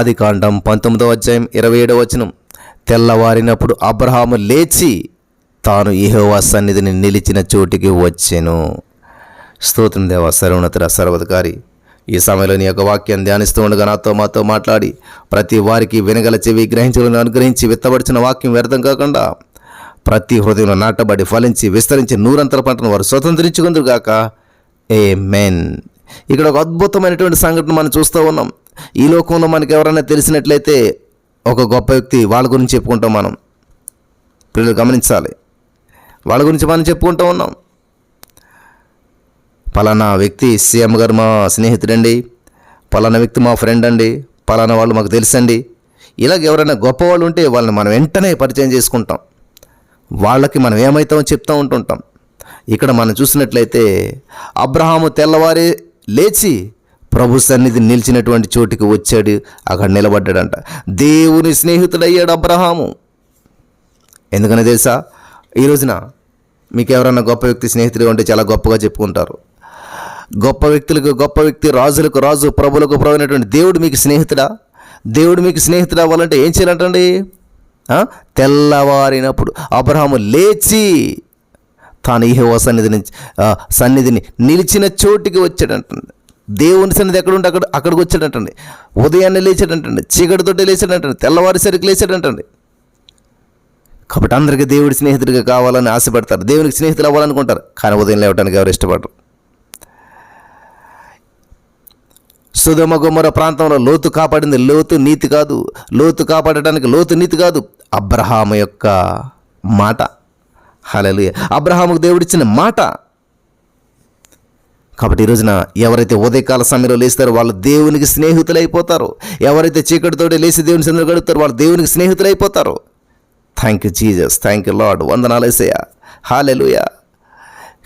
ఆది కాండం పంతొమ్మిదవ అధ్యాయం ఇరవై ఏడవ వచనం. తెల్లవారినప్పుడు అబ్రహాము లేచి తాను ఇహోవా సన్నిధిని నిలిచిన చోటికి వచ్చెను. స్తోత్రం దేవ సర్వోన్నతర సర్వధికారి ఈ సమయంలో నీ యొక్క వాక్యాన్ని ధ్యానిస్తూ ఉండగా నాతో మాతో మాట్లాడి ప్రతి వారికి వినగల చెవి గ్రహించులను అనుగ్రహించి విత్తబడిచిన వాక్యం వ్యర్థం కాకుండా ప్రతి హృదయంలో నాటబడి ఫలించి విస్తరించి నూరంతర పంటను వారు స్వతంత్రించుకుందరు గాక. ఏ మెన్ ఇక్కడ ఒక అద్భుతమైనటువంటి సంఘటన మనం చూస్తూ ఉన్నాం. ఈ లోకంలో మనకి ఎవరైనా తెలిసినట్లయితే ఒక గొప్ప వ్యక్తి వాళ్ళ గురించి చెప్పుకుంటాం మనం. పిల్లలు గమనించాలి. వాళ్ళ గురించి మనం చెప్పుకుంటూ ఉన్నాం. పలానా వ్యక్తి సీఎం గారు మా స్నేహితుడండి. పలానా వ్యక్తి మా ఫ్రెండ్ అండి. పలానా వాళ్ళు మాకు తెలుసండి. ఇలాగ ఎవరైనా గొప్ప వాళ్ళు ఉంటే వాళ్ళని మనం వెంటనే పరిచయం చేసుకుంటాం. వాళ్ళకి మనం ఏమవుతామో చెప్తూ ఉంటుంటాం. ఇక్కడ మనం చూసినట్లయితే అబ్రహాము తెల్లవారి లేచి ప్రభు సన్నిధి నిలిచినటువంటి చోటికి వచ్చాడు అక్కడ నిలబడ్డాడంట. దేవుని స్నేహితుడయ్యాడు అబ్రహాము. ఎందుకని తెలుసా? ఈ రోజున మీకు ఎవరైనా గొప్ప వ్యక్తి స్నేహితుడు ఉంటే చాలా గొప్పగా చెప్పుకుంటారు. గొప్ప వ్యక్తులకు గొప్ప వ్యక్తి రాజులకు రాజు ప్రభులకు ప్రభు అయినటువంటి దేవుడు మీకు స్నేహితుడా? దేవుడు మీకు స్నేహితుడు అవ్వాలంటే ఏం చేయాలంటండి? తెల్లవారినప్పుడు అబ్రహాము లేచి తాను ఇహో సన్నిధిని సన్నిధిని నిలిచిన చోటికి వచ్చాడంటండి. దేవుని సన్నిధి ఎక్కడ ఉంటే అక్కడ అక్కడికి వచ్చాడంటండి. ఉదయాన్నే లేచాడంటండి. చీకటితోటే లేచాడంటండి. తెల్లవారిసరికి లేచాడంటండి. కాబట్టి అందరికీ దేవుడి స్నేహితుడిగా కావాలని ఆశపడతారు. దేవునికి స్నేహితులు అవ్వాలనుకుంటారు. కానీ ఉదయం లేవడానికి ఎవరు ఇష్టపడరు. సుధమ గుమ్మర ప్రాంతంలో లోతు కాపాడింది. లోతు నీతి కాదు. లోతు కాపాడటానికి లోతు నీతి కాదు. అబ్రహాము యొక్క మాట. హలలు అబ్రహాముకు దేవుడిచ్చిన మాట. కాబట్టి ఈ రోజున ఎవరైతే ఉదయకాల సమయంలో లేస్తారో వాళ్ళు దేవునికి స్నేహితులైపోతారు. ఎవరైతే చీకటితోటి లేచి దేవుని సందులో గడుపుతారో వాళ్ళు దేవునికి స్నేహితులైపోతారు. Thank you Jesus thank you Lord వందనాలేసయ్య వేసయ్యా హాలెలుయా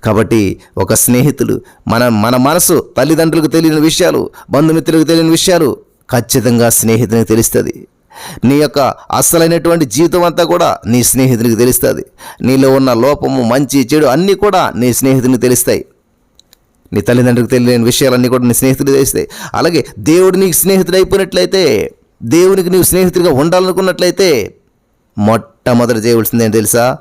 కాబట్టి ఒక స్నేహితులు మన మన మనసు తల్లిదండ్రులకు తెలియని విషయాలు బంధుమిత్రులకు తెలియని విషయాలు ఖచ్చితంగా స్నేహితునికి తెలుస్తుంది. నీ యొక్క అస్సలైనటువంటి జీవితం అంతా కూడా నీ స్నేహితునికి తెలుస్తుంది. నీలో ఉన్న లోపము మంచి చెడు అన్నీ కూడా నీ స్నేహితునికి తెలుస్తాయి. నీ తల్లిదండ్రులకు తెలియని విషయాలన్నీ కూడా నీ స్నేహితుడు చేస్తే అలాగే దేవుడు నీకు స్నేహితుడు అయిపోయినట్లయితే దేవునికి నీవు స్నేహితుడిగా ఉండాలనుకున్నట్లయితే మొట్టమొదటి చేయవలసింది ఏంటి తెలుసా?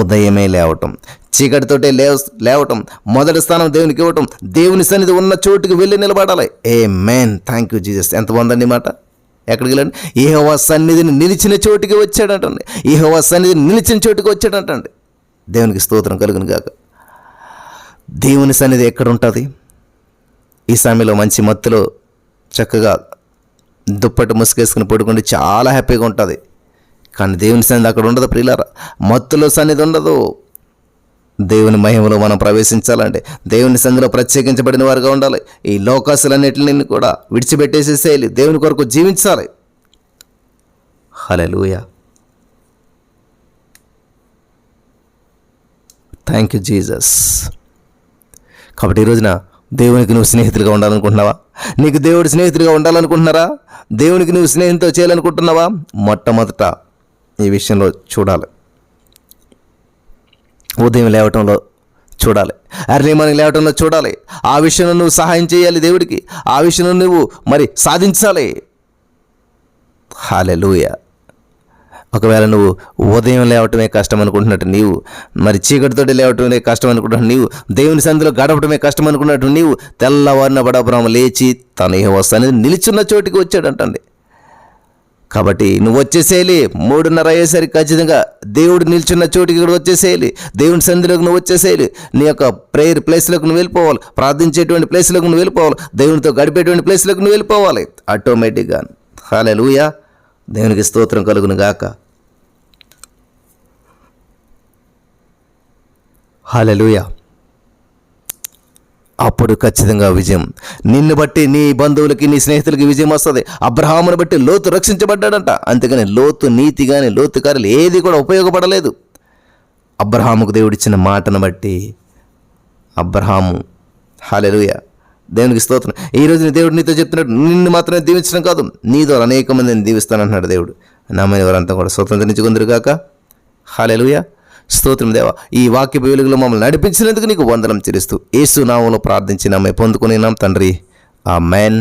ఉదయమే లేవటం. చీకటితోటే లేవ లేవటం. మొదటి స్థానం దేవునికి ఇవ్వటం. దేవుని సన్నిధి ఉన్న చోటుకి వెళ్ళి నిలబడాలి. ఏ మ్యాన్ థ్యాంక్ యూ జీజస్ ఎంత బాగుందండి మాట. ఎక్కడికి వెళ్ళండి? ఈహోవా సన్నిధిని నిలిచిన చోటికి వచ్చాడంటండి. ఈహోవా సన్నిధిని నిలిచిన చోటుకి వచ్చాడంటండి. దేవునికి స్తోత్రం కలుగును కాక దేవుని సన్నిధి ఎక్కడ ఉంటుంది ఈ సమయంలో మంచి మత్తులో చక్కగా దుప్పటి ముసుగేసుకుని పడుకుంటే చాలా హ్యాపీగా ఉంటుంది. కానీ దేవుని సన్నిధి అక్కడ ఉండదు ప్రియులారా. మత్తులో సన్నిధి ఉండదు. దేవుని మహిమలో మనం ప్రవేశించాలంటే దేవుని సంధిలో ప్రత్యేకించబడిన వారుగా ఉండాలి. ఈ లోకాసులన్నిటిని కూడా విడిచిపెట్టేసేసేయాలి. దేవుని కొరకు జీవించాలి. హలెలూయా థ్యాంక్ యూ జీజస్ కాబట్టి ఈ రోజున దేవునికి నువ్వు స్నేహితుడిగా ఉండాలనుకుంటున్నావా? నీకు దేవుడు స్నేహితుడిగా ఉండాలనుకుంటున్నారా? దేవునికి నువ్వు స్నేహంతో చేయాలనుకుంటున్నావా? మొట్టమొదట ఈ విషయంలో చూడాలి. ఉదయం లేవటంలో చూడాలి. అర్లీ మార్నింగ్ లేవటంలో చూడాలి. ఆ విషయంలో నువ్వు సహాయం చేయాలి దేవుడికి. ఆ విషయంలో నువ్వు మరి సాధించాలి. హాలెలూయా ఒకవేళ నువ్వు ఉదయం లేవటమే కష్టం అనుకుంటున్నట్టు నీవు మరి చీకటితోటి లేవటమే కష్టం అనుకుంటున్నట్టు నీవు దేవుని సంధిలో గడపటమే కష్టం అనుకున్నట్టు నీవు తెల్లవారిన బడబ్రహ్మ లేచి తన వస్తానే నిలిచున్న చోటికి వచ్చాడంటండి. కాబట్టి నువ్వు వచ్చేసేయాలి మూడున్నర అయ్యేసరికి ఖచ్చితంగా దేవుడు నిల్చున్న చోటికి కూడా వచ్చేసేయాలి దేవుని సంధిలోకి నువ్వు వచ్చేసేయాలి నీ యొక్క ప్రేయర్ ప్లేస్లోకి నువ్వు వెళ్ళిపోవాలి ప్రార్థించేటువంటి ప్లేస్లోకి నువ్వు వెళ్ళిపోవాలి దేవునితో గడిపేటువంటి ప్లేస్లోకి నువ్వు వెళ్ళిపోవాలి. ఆటోమేటిక్గా హాలే లూయా దేవునికి స్తోత్రం కలుగును గాక హాలెలూయా. అప్పుడు ఖచ్చితంగా విజయం. నిన్ను బట్టి నీ బంధువులకి నీ స్నేహితులకి విజయం వస్తుంది. అబ్రహామును బట్టి లోతు రక్షించబడ్డాడంట. అంతేగాని లోతు నీతి కానీ లోతు కార్యలు ఏది కూడా ఉపయోగపడలేదు. అబ్రహాముకు దేవుడిచ్చిన మాటను బట్టి అబ్రహాము హాలెలుయ దేవునికి స్తోత్రం. ఈ రోజు నీ దేవుడు నీతో చెప్తున్నాడు నిన్ను మాత్రమే దీవించడం కాదు నీ ద్వారా అనేక మందిని దీవిస్తానంటున్నాడు దేవుడు. నమ్మని వారంతా కూడా స్వతంత్రించుకుందరుగాక హాలెలుయా. స్తోత్రం దేవ. ఈ వాక్య వెలుగులో మమ్మల్ని నడిపించినందుకు నీకు వందనం చెల్లిస్తూ ఏసునామంలో ప్రార్థించి నమ్మే పొందుకుని తండ్రి. ఆ మెన్